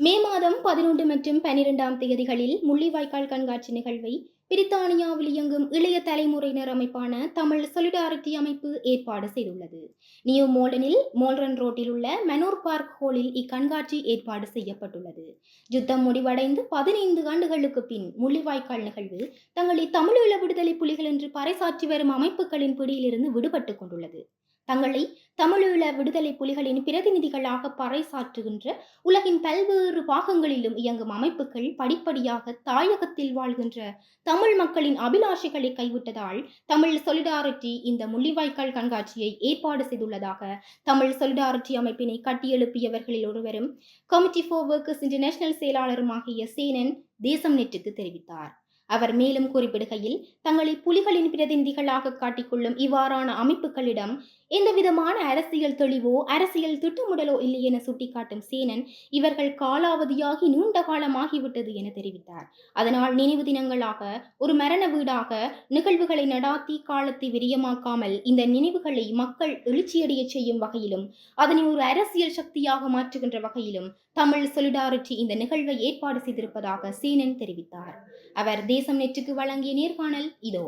மே மாதம் பதினொன்று மற்றும் பனிரெண்டாம் தேதிகளில் முள்ளிவாய்க்கால் கண்காட்சி நிகழ்வை பிரித்தானியாவில் இயங்கும் இளைய தலைமுறையினர் அமைப்பான தமிழ் சொலிடாரிட்டி அமைப்பு ஏற்பாடு செய்துள்ளது. நியூ மோல்டனில் மோல்ரன் ரோட்டில் உள்ள மெனோர் பார்க் ஹோலில் இக்கண்காட்சி ஏற்பாடு செய்யப்பட்டுள்ளது. யுத்தம் முடிவடைந்து பதினைந்து ஆண்டுகளுக்கு பின் முள்ளிவாய்க்கால் நிகழ்வு தங்களை தமிழீழ விடுதலை புலிகள் என்று பறைசாற்றி வரும் அமைப்புகளின் பிடியிலிருந்து விடுபட்டுக் கொண்டுள்ளது. தங்களை தமிழீழ விடுதலை புலிகளின் பிரதிநிதிகளாக பறைசாற்றுகின்ற உலகின் பல்வேறு பாகங்களிலும் இயங்கும் அமைப்புகள் படிப்படியாக தாயகத்தில் வாழ்கின்ற தமிழ் மக்களின் அபிலாஷைகளை கைவிட்டதால் தமிழ் சொலிடாரிட்டி இந்த முள்ளிவாய்க்கால் கண்காட்சியை ஏற்பாடு செய்துள்ளதாக தமிழ் சொலிடாரிட்டி அமைப்பினை கட்டியெழுப்பியவர்களில் ஒருவரும் கமிட்டி ஃபார் ஒர்க்கர்ஸ் இன்டர்நேஷனல் செயலாளருமாகிய சேனன் தேசம் நெட்டுக்கு தெரிவித்தார். அவர் மேலும் குறிப்பிடுகையில் தங்களை புலிகளின் பிரதிநிதிகளாக காட்டிக்கொள்ளும் இவ்வாறான அமைப்புகளிடம் எந்தவிதமான அரசியல் தெளிவோ அரசியல் திட்டமிடலோ இல்லை என சுட்டிக்காட்டும் சேனன் இவர்கள் காலாவதியாகி நீண்ட காலமாகிவிட்டது என தெரிவித்தார். அதனால் நினைவு தினங்களாக ஒரு மரண வீடாக நிகழ்வுகளை நடாத்தி காலத்தை விரியமாக்காமல் இந்த நினைவுகளை மக்கள் எழுச்சியடைய செய்யும் வகையிலும் அதனை ஒரு அரசியல் சக்தியாக மாற்றுகின்ற வகையிலும் தமிழ் சொலிடாரிட்டி இந்த நிகழ்வை ஏற்பாடு செய்திருப்பதாக சீனன் தெரிவித்தார். அவர் தேசம் நெற்றுக்கு வழங்கிய நேர்காணல் இதோ.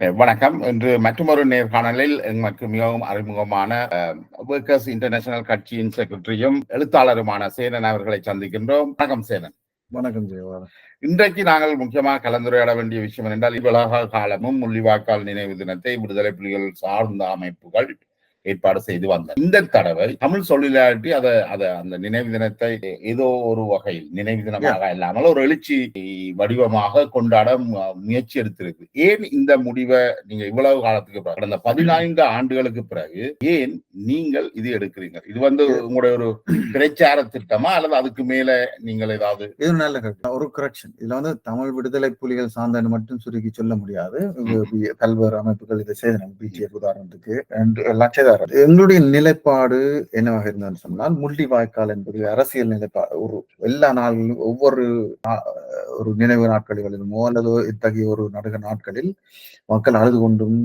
வணக்கம். இன்று மற்றொரு நேர்காணலில் எங்களுக்கு மிகவும் அறிமுகமான ஒர்க்கர்ஸ் இன்டர்நேஷனல் கட்சியின் செக்ரட்டரியும் எழுத்தாளருமான சேனன் அவர்களை சந்திக்கின்றோம். வணக்கம் சேனன் வணக்கம் இன்றைக்கு நாங்கள் முக்கியமாக கலந்துரையாட வேண்டிய விஷயம் என்றால் இவ்வளவு காலமும் முள்ளிவாய்க்கால் நினைவு தினத்தை விடுதலை புலிகள் சார்ந்த அமைப்புகள் ஏற்பாடு செய்து வந்தது இந்த தடவை தமிழ் சொல்லாட்டி அதை அதை அந்த நினைவு தினத்தை ஏதோ ஒரு வகையில் நினைவு தினமாக இல்லாமல் ஒரு எழுச்சி வடிவமாக கொண்டாட முயற்சி எடுத்திருக்கு. ஏன் இந்த முடிவை நீங்க இவ்வளவு காலத்துக்கு பிறகு கடந்த பதினான்கு ஆண்டுகளுக்கு பிறகு ஏன் நீங்கள் இது எடுக்கிறீங்க இது வந்து உங்களுடைய ஒரு பிரச்சார திட்டமா அல்லது அதுக்கு மேல நீங்கள் ஏதாவது? இது நல்ல ஒரு கரெக்ஷன் இதுல வந்து தமிழ் விடுதலை புலிகள் சார்ந்தன்னு மட்டும் சுருக்கி சொல்ல முடியாது. பல்வேறு அமைப்புகள் இதை செய்தன. பிடிஎஃப் உதாரணத்துக்கு. எல்லாம் செய்தார் எங்களுடைய நிலைப்பாடு என்னவாக இருந்ததுன்னு சொன்னால் முள்ளி வாய்க்கால் என்பது அரசியல் நிலைப்பாடு ஒரு எல்லா நாளிலும் ஒவ்வொரு ஒரு நினைவு நாட்களிலும் அல்லது இத்தகைய ஒரு நடுக நாட்களில் மக்கள் அழுது கொண்டும்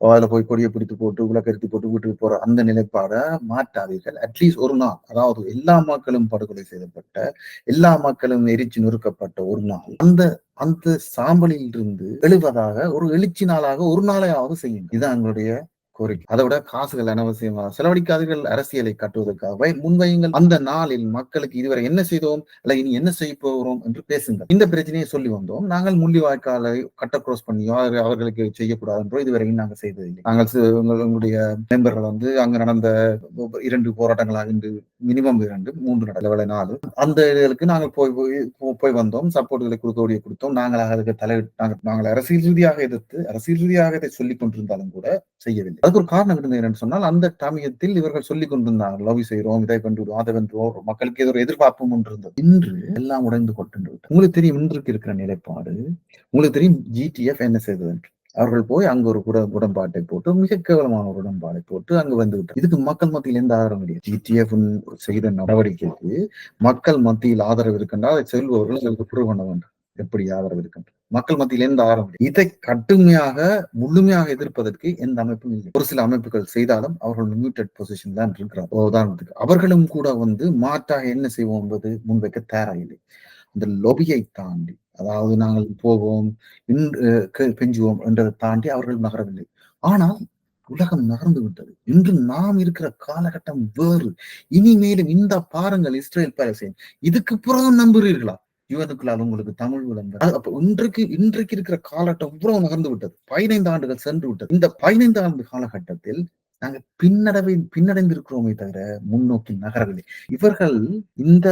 அதில் போய் கொடியை பிடித்து போட்டு விளக்கெடுத்து போட்டு வீட்டுக்கு போற அந்த நிலைப்பாடை மாற்றாதீர்கள். அட்லீஸ்ட் ஒரு நாள் அதாவது எல்லா மக்களும் படுகொலை செய்யப்பட்ட எல்லா மக்களும் எரிச்சு நொறுக்கப்பட்ட ஒரு நாள் அந்த அந்த சாம்பலில் இருந்து எழுவதாக ஒரு எழுச்சி நாளாக ஒரு நாளையாவது செய்யும் இதுதான் எங்களுடைய கோரிக்கை. அதை விட காசுகள் அனவசியமாக செலவழிக்காதீர்கள் அரசியலை கட்டுவதற்காகவே முன்வையுங்கள். அந்த நாளில் மக்களுக்கு இதுவரை என்ன செய்தோம்? அல்ல இனி என்ன செய்ய போகிறோம்? என்று பேசுங்கள். இந்த பிரச்சனையை சொல்லி வந்தோம். நாங்கள் முள்ளிவாய்க்காலை கட்ட கிராஸ் பண்ணியோ அவர்களுக்கு செய்யக்கூடாது என்றோ இதுவரையும் நாங்கள் செய்ததில்லை. நாங்கள் உங்களுடைய மெம்பர்கள் வந்து அங்கு நடந்த இரண்டு போராட்டங்களாக இன்று மினிமம் இரண்டு மூன்று நடவலை நாலு. அந்த இதுகளுக்கு நாங்கள் போய் போய் வந்தோம். சப்போர்ட்டுகளை கொடுக்கக்கூடிய கொடுத்தோம். நாங்கள் அதற்கு தலை நாங்கள் அரசியல் ரீதியாக எதிர்த்து அரசியல் ரீதியாக இதை சொல்லிக் கொண்டிருந்தாலும் கூட செய்யவில்லை. அதுக்கு ஒரு காரணம் இருந்தது என்னன்னு சொன்னால் அந்த சமயத்தில் இவர்கள் சொல்லிக் கொண்டிருந்தாங்க லவ் செய்கிறோம் இதை கண்டுவிடும் அதை வென்றுவோம் மக்களுக்கு ஏதோ ஒரு எதிர்பார்ப்பும் ஒன்று இருந்தது. இன்று எல்லாம் உடைந்து கொண்டு உங்களுக்கு தெரியும் இன்றைக்கு இருக்கிற நிலைப்பாடு. உங்களுக்கு தெரியும் ஜிடிஎஃப் என்ன செய்தது என்று. அவர்கள் போய் அங்க ஒரு உட உடன்பாட்டை போட்டு மிக கேவலமான ஒரு உடன்பாடை போட்டு அங்கு வந்து விட்டார் இதுக்கு மக்கள் மத்தியில் எந்த ஆதரவு கிடையாது. ஜிடிஎஃப் செய்த நடவடிக்கைக்கு மக்கள் மத்தியில் ஆதரவு இருக்கின்றால் அதை செல்பவர்கள் அதற்கு பண்ண வேண்டும். எப்படி ஆதரவு இருக்கின்ற மக்கள் மத்தியில் எந்த ஆரம்பம் இதை கடுமையாக முழுமையாக எதிர்ப்பதற்கு எந்த அமைப்பும் இல்லை. ஒரு சில அமைப்புகள் செய்தாலும் அவர்கள் லிமிட்டட் பொசிஷன் தான் இருக்கிறார். உதாரணத்துக்கு அவர்களும் கூட வந்து மாற்றாக என்ன செய்வோம் என்பது முன்வைக்க தேராயில்லை அந்த லொபியை தாண்டி அதாவது நாங்கள் போவோம் பெஞ்சுவோம் என்றதை தாண்டி அவர்கள் நகரவில்லை. ஆனால் உலகம் நகர்ந்து விட்டது. இன்று நாம் இருக்கிற காலகட்டம் வேறு. இனிமேலும் இந்த பாருங்கள் இஸ்ரேல் பாலஸ்தீன். இதுக்கு பிறகு நம்புறீர்களா யுவனுக்குள்ளால் உங்களுக்கு தமிழ் விளம்பரம் அப்ப இன்றைக்கு இன்றைக்கு இருக்கிற காலகட்டம் இவ்வளவு நகர்ந்து விட்டது? பதினைந்து ஆண்டுகள் சென்று விட்டது. இந்த பதினைந்து ஆண்டு காலகட்டத்தில் நாங்க பின்னடைவை பின்னடைந்திருக்கிறோமே தவிர முன்னோக்கி நகரவில்லை. இவர்கள் இந்த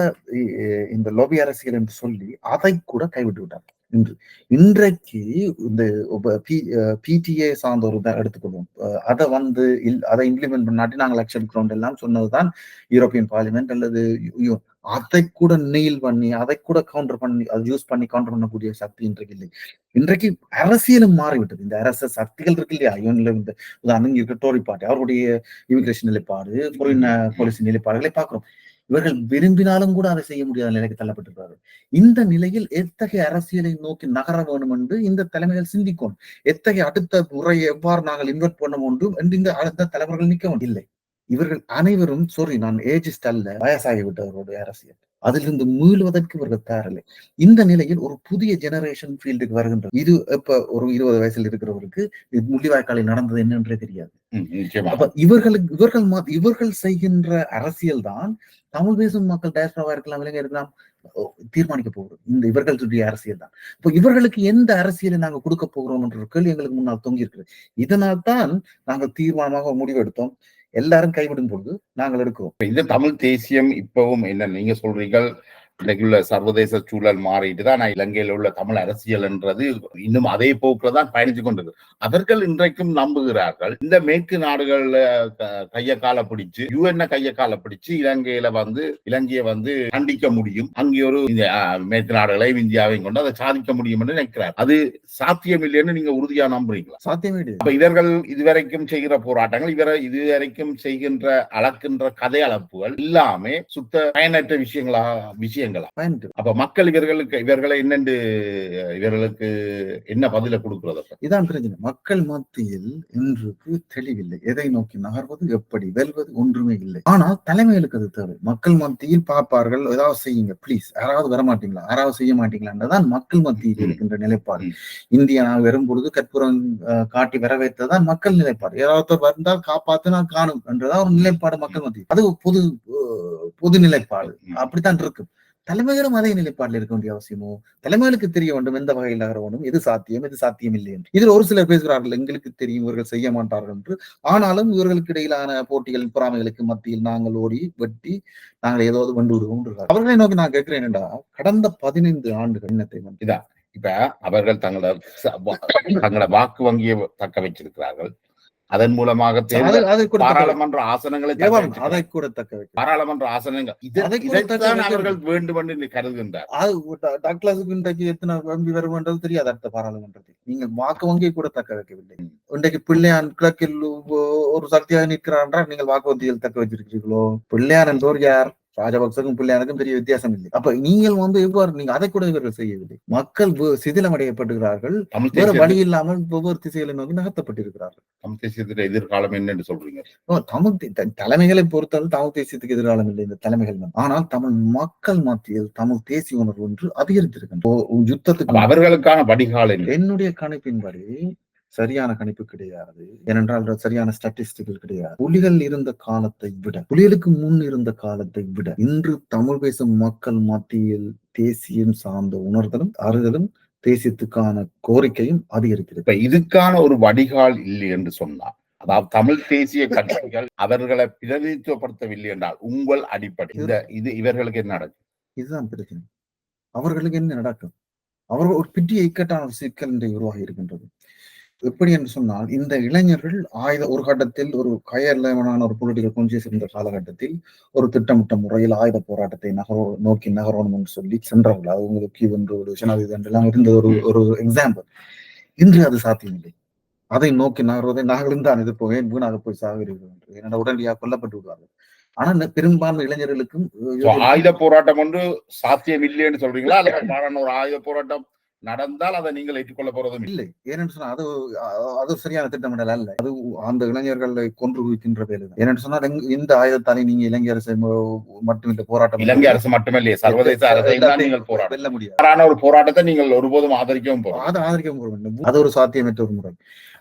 இந்த லோபி அரசியல் என்று சொல்லி அதை கூட கைவிட்டு விட்டார்கள் இன்று இன்றைக்கு இந்த பிடிஏ சார்ந்த ஒரு இதை எடுத்துக்கொள்வோம். அதை வந்து அதை இம்ப்ளிமெண்ட் பண்ணாட்டி நாங்கள் லட்சம் கிரவுண்ட் எல்லாம் சொன்னதுதான் யூரோப்பியன் பார்லிமெண்ட் அல்லது அதை கூட நெயில் பண்ணி அதை கூட கவுண்டர் பண்ணி அதை யூஸ் பண்ணி கவுண்டர் பண்ணக்கூடிய சக்தி இன்றைக்கு இல்லை. இன்றைக்கு அரசியலும் மாறிவிட்டது. இந்த அரச சக்திகள் இருக்கு இல்லையா? ஐயோன்ல இந்த உதாரணம் இருக்க டோரி பார்ட்டி அவருடைய இமிகிரேஷன் நிலைப்பாடு பொறின பாலிசி நிலைப்பாடுகளை பார்க்கிறோம். இவர்கள் விரும்பினாலும் கூட அதை செய்ய முடியாத நிலைக்கு தள்ளப்பட்டிருக்கிறார்கள். இந்த நிலையில் எத்தகைய அரசியலை நோக்கி நகர வேண்டும் என்று இந்த தலைமைகள் சிந்திக்கும். எத்தகைய அடுத்த முறையை எவ்வாறு நாங்கள் இன்வெர்ட் பண்ண வேண்டும் என்று இந்த அடுத்த தலைவர்கள் நிற்க இல்லை. இவர்கள் அனைவரும் சாரி நான் ஏஜிஸ்ட் அல்ல வயசாகி விட்டவர்களுடைய அரசியல். அதிலிருந்து மீளுவதற்கு இவர்கள் தயாரில்லை. இந்த நிலையில் ஒரு புதிய ஜெனரேஷன் ஃபீல்டுக்கு வருகின்றது இது இப்ப ஒரு இருபது வயசுல இருக்கிறவருக்கு முள்ளிவாய்க்காலில் நடந்தது என்னன்றே தெரியாது. அப்ப இவர்களுக்கு இவர்கள் இவர்கள் செய்கின்ற அரசியல் தான் தமிழ் பேசும் மக்கள் டயஸ்பராவா இருக்கலாம் இலங்கை இருக்கலாம் தீர்மானிக்க போகிறோம் இந்த இவர்களுடைய அரசியல் தான். இப்போ இவர்களுக்கு எந்த அரசியலை நாங்க கொடுக்க போகிறோம் என்ற கேள்வி எங்களுக்கு முன்னால் தொங்கி இருக்கிறது இதனால் தான் நாங்கள் தீர்மானமாக ஒரு முடிவு எடுத்தோம். எல்லாரும் கைவிடும் பொழுது நாங்கள் எடுக்கிறோம். இந்த தமிழ் தேசியம் இப்பவும் என்ன நீங்க சொல்றீங்க இன்னைக்கு உள்ள சர்வதேச சூழல் மாறிட்டு தான் இலங்கையில் உள்ள தமிழ் அரசியல் என்றது இன்னும் அதே போக்குல தான் பயணிச்சு கொண்டிருக்கு அவர்கள் இன்றைக்கும் நம்புகிறார்கள். இந்த மேற்கு நாடுகள்ல கைய கால பிடிச்சு யுஎன்ன கைய கால பிடிச்சு இலங்கையில வந்து இலங்கையை வந்து கண்டிக்க முடியும். அங்கே ஒரு மேற்கு நாடுகளையும் இந்தியாவையும் கொண்டு அதை சாதிக்க முடியும் என்று நினைக்கிறார். அது சாத்தியம் இல்லைன்னு நீங்க உறுதியா நம்புறீங்களா? சாத்தியமே அப்ப இவர்கள் இதுவரைக்கும் செய்கிற போராட்டங்கள் இவரை இதுவரைக்கும் செய்கின்ற அளக்கின்ற கதை அளப்புகள் எல்லாமே சுத்த பயனற்ற விஷயங்களா விஷயங்களா பயன்பட்டு அப்ப மக்கள் இவர்களுக்கு இவர்களை என்னென்று இவர்களுக்கு என்ன பதில கொடுக்கிறது? இதான் பிரச்சனை. மக்கள் மத்தியில் இன்றுக்கு தெளிவில்லை. எதை நோக்கி நகர்வது எப்படி வெல்வது ஒன்றுமே இல்லை. ஆனால் தலைமைகளுக்கு அது தேவை. மக்கள் மத்தியில் பார்ப்பார்கள் ஏதாவது செய்யுங்க ப்ளீஸ் யாராவது வர மாட்டீங்களா யாராவது செய்ய மாட்டீங்களான்றதான் மக்கள் மத்தியில். இருக்கின்ற நிலைப்பாடு. இந்தியா நான் வரும் பொழுது கற்பூரம் காட்டி வரவேற்றதான் மக்கள் நிலைப்பாடு. யாராவது வந்தால் காப்பாத்து நான் காணும் என்றதான் ஒரு நிலைப்பாடு மக்கள் மத்தியில். அது பொது பொது நிலைப்பாடு. அப்படித்தான் இருக்கும். தலைமையிலும் அதே நிலைப்பாட்டில் இருக்க வேண்டிய அவசியமோ? தலைமைகளுக்கு தெரிய வேண்டும் எந்த வகையில் நகர வேண்டும் எது சாத்தியம்? எது சாத்தியம் இல்லை என்று. இதில் ஒரு சிலர் பேசுகிறார்கள் எங்களுக்கு தெரியும் இவர்கள் செய்ய மாட்டார்கள் என்று. ஆனாலும் இவர்களுக்கு இடையிலான போட்டிகள் பொறாமைகளுக்கு மத்தியில் நாங்கள் ஓடி வெட்டி நாங்கள் ஏதாவது கொண்டு விடுவோம் அவர்களை நோக்கி நான் கேட்கிறேன் என்றா கடந்த பதினைந்து ஆண்டுகள் எண்ணத்தை வந்து இப்ப அவர்கள் தங்களோட ச- தங்களோட வாக்கு வங்கியை தக்க வச்சிருக்கிறார்கள் அதன் மூலமாக பாராளுமன்ற ஆசனங்களை. அதை கூட தக்க பாராளுமன்ற ஆசனங்கள். இதைத்தான் அவர்கள் வேண்டும் என்று கருதுகின்றார். இன்றைக்கு எத்தனை எம்பி வருமென்றது தெரியாது அடுத்த பாராளுமன்றத்தில். நீங்கள் வாக்கு வங்கியை கூட தக்க வைக்கவில்லை. இன்றைக்கு பிள்ளையான் கிழக்கில் ஒரு சக்தியாக நிற்கிறார் என்றால் நீங்கள் வாக்கு வங்கியில் தக்க வச்சிருக்கிறீர்களோ பிள்ளையான் என்பவர் யார்? ராஜபக்சக்கும் பிள்ளையானுக்கும் பெரிய வித்தியாசம் இல்லை அப்ப நீங்கள் வந்து எவ்வாறு நீங்க அதை கூட இவர்கள் செய்யவில்லை. மக்கள் தமிழ் வேற வழி இல்லாமல் ஒவ்வொரு திசைகளை நோக்கி நகர்த்தப்பட்டிருக்கிறார்கள். தமிழ் தேசியத்தின் எதிர்காலம் என்னன்னு சொல்றீங்க? தமிழ் தலைமைகளை பொறுத்தவரை தமிழ் தேசியத்துக்கு எதிராலம் இல்லை இந்த தலைமைகள். ஆனால் தமிழ் மக்கள் மத்தியில் தமிழ் தேசிய உணர்வு ஒன்று அப்ப யுத்தத்துக்கு அவர்களுக்கான வடிகால் என்ன? என்னுடைய கணிப்பின்படி சரியான கணிப்பு கிடையாது. ஏனென்றால் சரியான ஸ்டாட்டிஸ்டிக்கல் கிடையாது. புலிகள் இருந்த காலத்தை விட புலிகளுக்கு முன் இருந்த காலத்தை விட இன்று தமிழ் பேசும் மக்கள் மத்தியில் தேசியம் சார்ந்த உணர்தலும் அறிதலும் தேசியத்துக்கான கோரிக்கையும் அதிகரிக்கிறது. இப்ப இதுக்கான ஒரு வடிகால் இல்லை என்று சொன்னார் அதாவது தமிழ் தேசிய கட்சிகள் அவர்களை பிரதிநிதித்துவப்படுத்தவில்லை என்றால் உங்கள் அடிப்படை. இந்த இது இவர்களுக்கு என்ன நடக்கும்? இதுதான் பிரச்சனை. அவர்களுக்கு என்ன நடக்கும்? அவர்கள் ஒரு பெரிய இக்கட்டான ஒரு சிக்கல் இன்றைய உருவாகி இருக்கின்றது. எப்படி என்று சொன்னால் இந்த இளைஞர்கள் ஆயுத ஒரு கட்டத்தில் ஒரு கயர்லவனான ஒரு பொலிட்டிக்கல் கான்சியஸ் இருந்த காலகட்டத்தில் ஒரு திட்டமிட்ட முறையில் ஆயுத போராட்டத்தை நகரோ நோக்கி நகரணும் என்று சொல்லி சென்றார்கள் அது உங்களுக்கு ஒன்று ஒரு ஜனாதிபதி இருந்த ஒரு ஒரு எக்ஸாம்பிள் இன்று அது சாத்தியமில்லை. அதை நோக்கி நகர்வதை நாங்களும் தான் இது போவேன் வீணாக போய் சாகிறீர்கள் என்று. என்னோட உடனடியாக கொல்லப்பட்டு விடுவார்கள் ஆனா பெரும்பான்மை இளைஞர்களுக்கும் ஆயுத போராட்டம் ஒன்று சாத்தியம் இல்லைன்னு சொல்றீங்களா மாறான ஒரு ஆயுத போராட்டம் நடந்தால் அதை நீங்கள் ஏற்றுக்கொள்ள போறதும் இல்லை. ஏனென்று சொன்னா அது அது சரியான திட்டமிடல் அல்ல. அது அந்த இளைஞர்களை கொன்று குவிக்கின்ற வேலை சொன்னால் எங்க- இந்த ஆயுதத்தாலே நீங்க இலங்கை அரசை மட்டுமில்லை போராட்டம் இலங்கை அரசு மட்டுமல்ல சர்வதேச அரசை நீங்கள் போராட்டம் வெல்ல முடியாது. ஒரு போராட்டத்தை நீங்கள் ஒருபோதும் ஆதரிக்கவும் போறோம் அதை ஆதரிக்க வேண்டும் அது ஒரு சாத்தியமற்ற ஒரு முறை.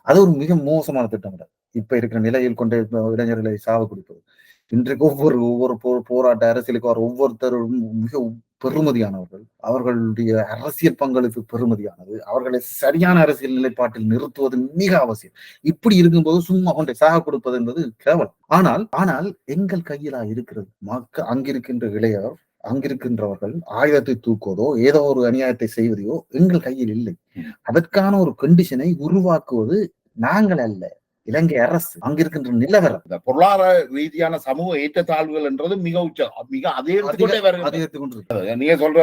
அது ஒரு மிக மோசமான திட்டமிடல் இப்ப இருக்கிற நிலையில் கொண்டு இளைஞர்களை சாவு கொடுப்பது. இன்றைக்கு ஒவ்வொரு ஒவ்வொரு போராட்ட அரசியலுக்கு வர ஒவ்வொருத்தரும் மிக பெருமதியானவர்கள் அவர்களுடைய அரசியல் பங்களிப்பு பெருமதியானது அவர்களை சரியான அரசியல் நிலைப்பாட்டில் நிறுத்துவது மிக அவசியம். இப்படி இருக்கும்போது சும்மா கொண்டை சாக கொடுப்பது என்பது கேவலம். ஆனால் ஆனால் எங்கள் கையிலா இருக்கிறது மக்கள் அங்கிருக்கின்ற இளையர் அங்கிருக்கின்றவர்கள் ஆயுதத்தை தூக்குவதோ ஏதோ ஒரு அநியாயத்தை செய்வதையோ எங்கள் கையில் இல்லை. அதற்கான ஒரு கண்டிஷனை உருவாக்குவது நாங்கள் அல்ல. இலங்கை அரசு அங்கிருக்கின்ற நிலவரம் இந்த பொருளாதார ரீதியான சமூக ஏற்றத்தாழ்வுகள் என்றது மிக உச்ச மிக அதே நீங்க சொல்ற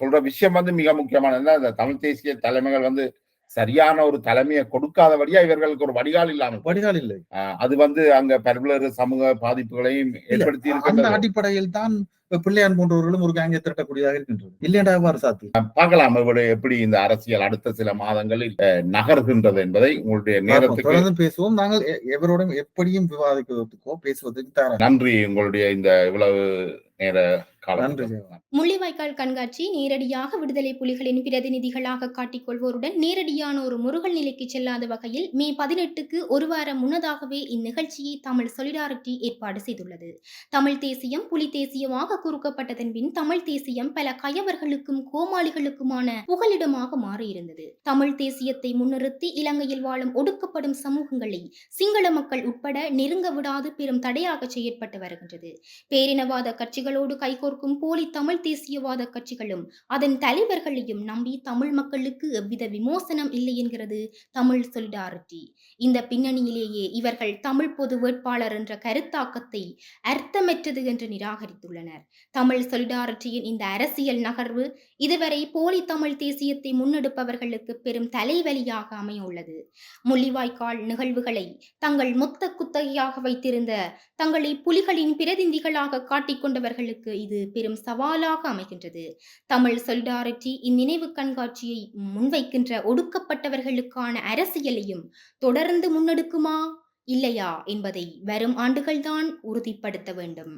சொல்ற விஷயம் வந்து மிக முக்கியமானது. இந்த தமிழ் தேசிய தலைமைகள் வந்து சரியான ஒரு தலைமையை கொடுக்காதபடியா இவர்களுக்கு ஒரு வடிகால் இல்லாமல் வடிகால் இல்லை. அது வந்து அங்க பல்வேறு சமூக பாதிப்புகளையும் ஏற்படுத்தி அந்த அடிப்படையில் தான் பிள்ளையான் போன்றவர்களும் ஒரு கேங்கை திரட்டக்கூடியதாக இருக்கின்றது. இல்லையண்டா எவ்வாறு சாத்தியம்? பார்க்கலாம் இவரு எப்படி இந்த அரசியல் அடுத்த சில மாதங்களில் நகர்கின்றது என்பதை உங்களுடைய நேரத்துக்கு பேசுவோம். நாங்கள் எவரோடும் எப்படியும் விவாதிக்கிறதுக்கோ பேசுவதற்கு நன்றி. உங்களுடைய இந்த இவ்வளவு நேர. முள்ளிவாய்க்கால் கண்காட்சி நேரடியாக விடுதலை புலிகளின் பிரதிநிதிகளாக காட்டிக்கொள்வோருடன் நேரடியான ஒரு முருகல் நிலைக்கு செல்லாத வகையில் மே பதினெட்டுக்கு ஒரு வாரம் முன்னதாகவே இந்நிகழ்ச்சியை தமிழ் சொலிடாரிட்டி ஏற்பாடு செய்துள்ளது. தமிழ் தேசியம் புலி தேசியமாக குறுக்கப்பட்டதன் பின் தமிழ் தேசியம் பல கயவர்களுக்கும் கோமாளிகளுக்குமான புகலிடமாக மாறியிருந்தது. தமிழ் தேசியத்தை முன்னிறுத்தி இலங்கையில் வாழும் ஒடுக்கப்படும் சமூகங்களை சிங்கள மக்கள் உட்பட நெருங்க விடாது பெரும் தடையாக செயற்பட்டு வருகின்றது. பேரினவாத கட்சிகளோடு கைகோர்க்கும் போலி தமிழ் தேசியவாத கட்சிகளும் அதன் தலைவர்களையும் நம்பி தமிழ் மக்களுக்கு எவ்வித விமோசனம் இல்லை என்கிறது தமிழ் சொலிடாரிட்டி இந்த பின்னணியிலேயே இவர்கள் தமிழ் பொது வேட்பாளர் என்ற கருத்தாக்கத்தை அர்த்தமற்றது என்று நிராகரித்துள்ளனர். தமிழ் சொலிடாரிட்டியின் இந்த அரசியல் நகர்வு இதுவரை போலி தமிழ் தேசியத்தை முன்னெடுப்பவர்களுக்கு பெரும் தலைவலியாக அமையுள்ளது. முள்ளிவாய்க்கால் நிகழ்வுகளை தங்கள் மொத்த குத்தகையாக வைத்திருந்த தங்களை புலிகளின் பிரதிநிதிகளாக காட்டிக்கொண்டவர்கள் அவர்களுக்கு இது பெரும் சவாலாக அமைகின்றது. தமிழ் சொலிடாரிட்டி இந்நினைவு கண்காட்சியை முன்வைக்கின்ற ஒடுக்கப்பட்டவர்களுக்கான அரசியலையும் தொடர்ந்து முன்னெடுக்குமா? இல்லையா என்பதை வரும் ஆண்டுகள்தான் உறுதிப்படுத்த வேண்டும்.